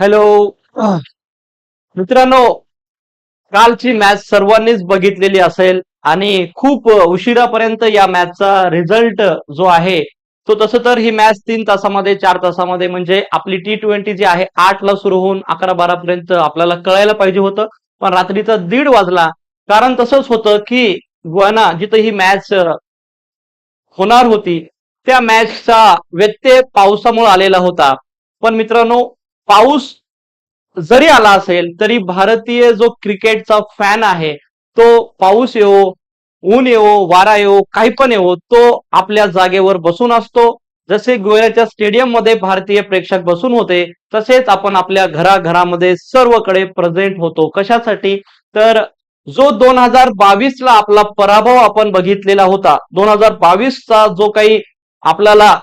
Hello. मित्रांनो कालची match सर्वांनीच बघितलेली असेल आणि खूप उशिरापर्यंत या मॅचचा रिझल्ट जो आहे तो तसं तर ही मॅच तीन तासामध्ये चार तासामध्ये म्हणजे आपली टी ट्वेंटी जी आहे आठ ला सुरू होऊन अकरा बारा पर्यंत आपल्याला कळायला पाहिजे होतं. पण रात्रीचा दीड वाजला. कारण तसंच होतं की गुआना जिथं ही मॅच होणार होती त्या मॅचचा व्यत्यय पावसामुळे आलेला होता. पण मित्रांनो पाऊस जरी आला असेल तरी भारतीय जो क्रिकेटचा फॅन आहे तो पाऊस येवो ऊन येवो वारा येवो काही पण येवो तो आपल्या जागेवर बसून असतो. जसे गोव्याच्या स्टेडियममध्ये भारतीय प्रेक्षक बसून होते तसेच आपण आपल्या घराघरामध्ये सर्वकडे प्रेझेंट होतो. कशासाठी? तर जो दोन हजार बावीसला आपला पराभव आपण बघितलेला होता दोन हजार बावीसचा जो काही आपल्याला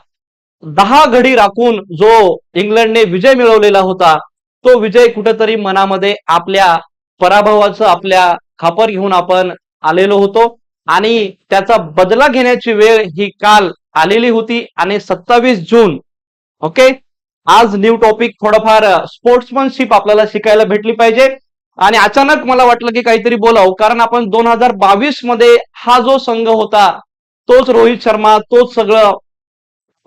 दहा घडी राखून जो इंग्लंडने विजय मिळवलेला होता तो विजय कुठेतरी मनामध्ये आपल्या पराभवाचं आपल्या खापर घेऊन आपण आलेलो होतो आणि त्याचा बदला घेण्याची वेळ ही काल आलेली होती आणि सत्तावीस जून ओके? आज न्यू टॉपिक थोडंफार स्पोर्ट्समनशिप आपल्याला शिकायला भेटली पाहिजे. आणि अचानक मला वाटलं की काहीतरी बोलावं कारण आपण दोन हजार बावीसमध्ये हा जो संघ होता तोच रोहित शर्मा तोच सगळं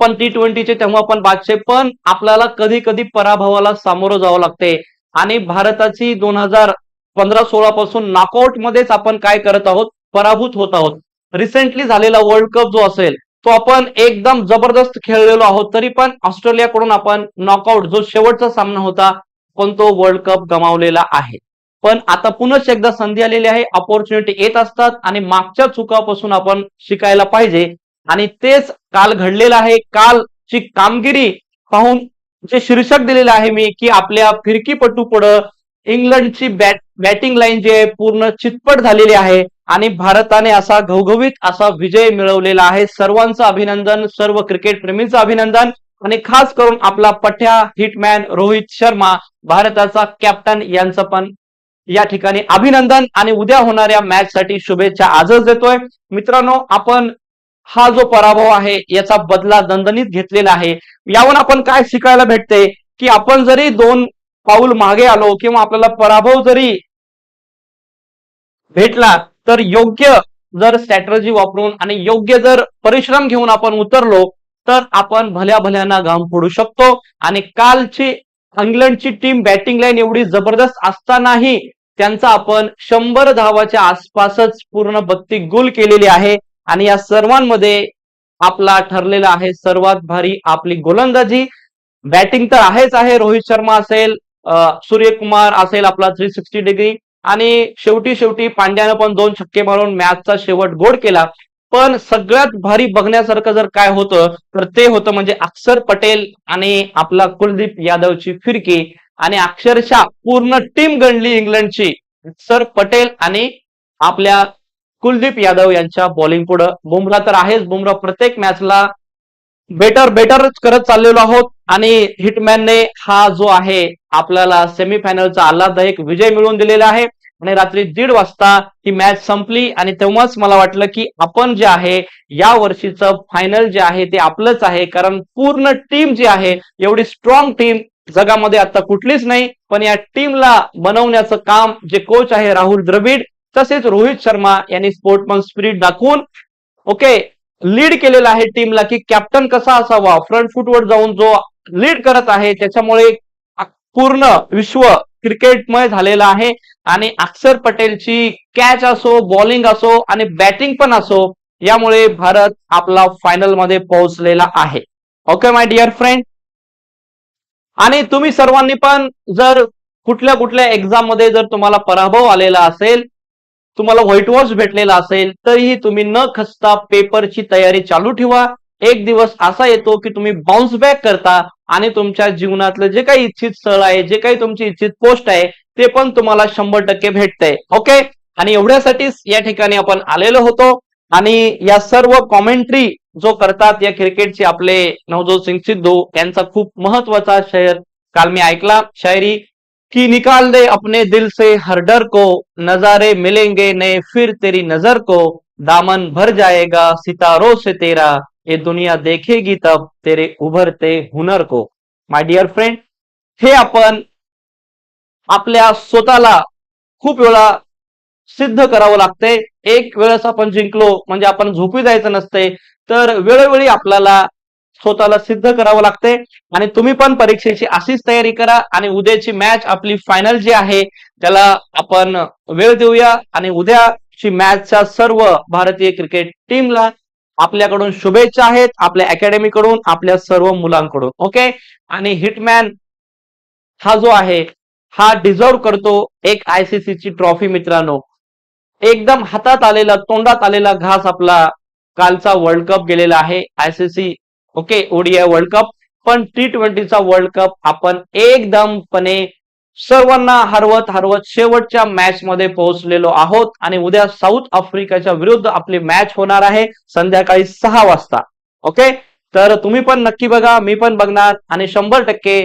पण टी ट्वेंटीचे तेव्हा पण बादशे पण आपल्याला कधी कधी पराभवाला सामोरं जावं लागते. आणि भारताची दोन हजार पंधरा सोळा पासून नॉकआउट मध्येच आपण काय करत आहोत? पराभूत होत आहोत. रिसेंटली झालेला वर्ल्ड कप जो असेल तो आपण एकदम जबरदस्त खेळलेलो आहोत तरी पण ऑस्ट्रेलियाकडून आपण नॉकआउट जो शेवटचा सामना होता पण तो वर्ल्ड कप गमावलेला आहे. पण आता पुनश्च एकदा संधी आलेली आहे ऑपॉर्च्युनिटी येत असतात आणि मागच्या चुकापासून आपण शिकायला पाहिजे. आणि तेच काल घडलेलं आहे. कालची कामगिरी पाहून जे शीर्षक दिलेलं आहे मी की आपल्या फिरकीपटू पुढं इंग्लंडची बॅट बॅटिंग लाईन जी आहे पूर्ण चितपट झालेली आहे आणि भारताने असा घवघवीत असा विजय मिळवलेला आहे. सर्वांचं अभिनंदन सर्व क्रिकेट प्रेमींचं अभिनंदन आणि खास करून आपला पठ्या हिटमॅन रोहित शर्मा भारताचा कॅप्टन यांचं पण या ठिकाणी अभिनंदन. आणि उद्या होणाऱ्या मॅच साठी शुभेच्छा आजच देतोय. मित्रांनो आपण हा जो पराभव आहे याचा बदला दणदणीत घेतलेला आहे. यावरून आपण काय शिकायला भेटते? की आपण जरी दोन पाऊल मागे आलो किंवा आपल्याला पराभव जरी भेटला तर योग्य जर स्ट्रॅटर्जी वापरून आणि योग्य जर परिश्रम घेऊन आपण उतरलो तर आपण भल्या भल्याना घाम फोडू शकतो. आणि कालची इंग्लंडची टीम बॅटिंग लाईन एवढी जबरदस्त असतानाही त्यांचा आपण शंभर धावाच्या आसपासच पूर्ण बत्ती गुल केलेली आहे. आणि या सर्वांमध्ये आपला ठरलेला आहे सर्वात भारी आपली गोलंदाजी. बॅटिंग तर आहेच आहे रोहित शर्मा असेल सूर्यकुमार असेल आपला थ्री सिक्स्टी डिग्री आणि शेवटी शेवटी पांड्यानं पण दोन छक्के मारून मॅचचा शेवट गोड केला. पण सगळ्यात भारी बघण्यासारखं जर काय होतं तर ते होतं म्हणजे अक्षर पटेल आणि आपला कुलदीप यादवची फिरकी. आणि अक्षरशः पूर्ण टीम गणली इंग्लंडची. अक्षर पटेल आणि आपल्या कुलदीप यादव यांच्या बॉलिंग पुढं. बुमरा तर आहेच. बुमरा प्रत्येक मॅचला बेटर बेटरच करत चाललेलो आहोत. आणि हिटमॅनने हा जो आहे आपल्याला सेमीफायनलचा आल्हाददायक विजय मिळवून दिलेला आहे. आणि रात्री दीड वाजता ही मॅच संपली. आणि तेव्हाच मला वाटलं की आपण जे आहे या वर्षीचं फायनल जे आहे ते आपलंच आहे. कारण पूर्ण टीम जी आहे एवढी स्ट्रॉंग टीम जगामध्ये आता कुठलीच नाही. पण या टीमला बनवण्याचं काम जे कोच आहे राहुल द्रविड तसेच रोहित शर्मा यांनी स्पोर्टमन स्पिरिट दाखवून ओके लीड केलेलं आहे टीमला की कॅप्टन कसा असावा फ्रंट फुटवर जाऊन जो लीड करत आहे त्याच्यामुळे पूर्ण विश्व क्रिकेटमय झालेलं आहे. आणि अक्षर पटेलची कॅच असो बॉलिंग असो आणि बॅटिंग पण असो यामुळे भारत आपला फायनलमध्ये पोहोचलेला आहे. ओके माय डिअर फ्रेंड आणि तुम्ही सर्वांनी पण जर कुठल्या कुठल्या एक्झाममध्ये जर तुम्हाला पराभव आलेला असेल तुम्हाला व्हाईट वॉश भेटलेला असेल तरीही तुम्ही न खचता पेपरची तयारी चालू ठेवा. एक दिवस असा येतो की तुम्ही बाउन्स बॅक करता आणि तुमच्या जीवनातलं जे काही इच्छित स्थळ आहे जे काही तुमची इच्छित पोस्ट आहे ते पण तुम्हाला शंभर टक्के भेटतंय. ओके आणि एवढ्यासाठीच या ठिकाणी आपण आलेलो होतो. आणि या सर्व कॉमेंट्री जो करतात या क्रिकेटचे आपले नवजोत सिंग सिद्धू यांचा खूप महत्त्वाचा शेअर काल मी ऐकला. शायरी कि निकाल दे अपने दिल से हर डर को नजारे मिलेंगे नए फिर तेरी नजर को दामन भर जाएगा सितारों से तेरा ये दुनिया देखेगी तब तेरे उभरते हुनर को। माय डिअर फ्रेंड हे आपण आपल्या स्वतःला खूप वेळा सिद्ध करावं लागते एक वेळेस आपण जिंकलो म्हणजे आपण झोपी जायचं नसते तर वेळोवेळी आपल्याला स्वतःला सिद्ध करावं लागते आणि तुम्ही पण परीक्षेची अशीच तयारी करा आणि उद्याची मॅच आपली फायनल जी आहे त्याला आपण वेळ देऊया आणि उद्याची मॅचच्या सर्व भारतीय क्रिकेट टीमला आपल्याकडून शुभेच्छा आहेत आपल्या अकॅडमीकडून आपल्या सर्व मुलांकडून. ओके आणि हिटमॅन हा जो आहे हा डिझर्व करतो एक आयसीसी ची ट्रॉफी मित्रांनो. एकदम हातात आलेला तोंडात आलेला घास आपला कालचा वर्ल्ड कप गेलेला आहे. ICC okay ODI world cup. पण टी ट्वेंटीचा वर्ल्ड कप आपण एकदमपणे सर्वांना हरवत हरवत शेवटच्या मॅच मध्ये पोहोचलेलो आहोत. आणि उद्या साऊथ आफ्रिकेच्या विरुद्ध आपली मॅच होणार आहे संध्याकाळी सहा वाजता. ओके? तर तुम्ही पण नक्की बघा मी पण बघणार. आणि शंभर टक्के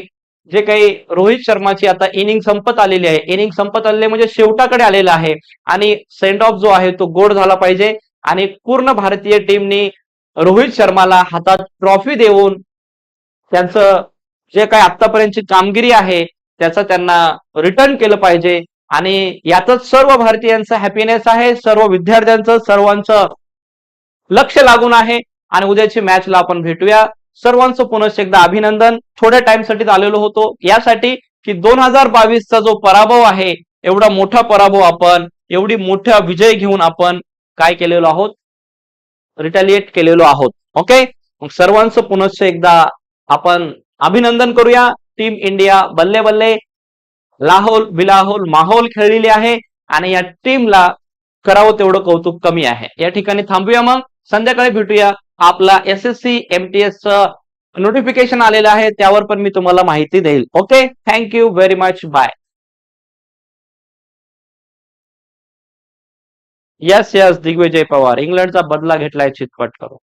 जे काही रोहित शर्माची आता इनिंग संपत आलेली आहे. इनिंग संपत आलेली म्हणजे शेवटाकडे आलेला आहे. आणि सेंड ऑफ जो आहे तो गोड झाला पाहिजे. आणि पूर्ण भारतीय टीमनी रोहित शर्माला हातात ट्रॉफी देऊन त्यांचं जे काय आतापर्यंतची कामगिरी आहे त्याचं त्यांना रिटर्न केलं पाहिजे. आणि यातच सर्व भारतीयांचं हॅपीनेस आहे सर्व विद्यार्थ्यांचं सर्वांचं लक्ष लागून आहे. आणि उद्याची मॅचला आपण भेटूया. सर्वांचं पुनश्च एकदा अभिनंदन. थोड्या टाइमसाठी आलेलो होतो. यासाठी की दोन हजार बावीसचा जो पराभव आहे एवढा मोठा पराभव आपण एवढी मोठा विजय घेऊन आपण काय केलेलो आहोत? रिटॅलिएट केलेलो आहोत. ओके मग सर्वांचं पुनश्च एकदा आपण अभिनंदन करूया. टीम इंडिया बल्ले बल्ले लाहोल बिलाहोल माहोल खेळलेली आहे आणि या टीमला करावं तेवढं कौतुक कमी आहे. या ठिकाणी थांबूया मग. संध्याकाळी भेटूया. आपला एस एस सी एमटीएस च नोटिफिकेशन आलेलं आहे. त्यावर पण मी तुम्हाला माहिती देईल. Okay thank you very much bye yes yes Digvijay Pawar. इंग्लंडचा बदला घेतलाय चितपट करून.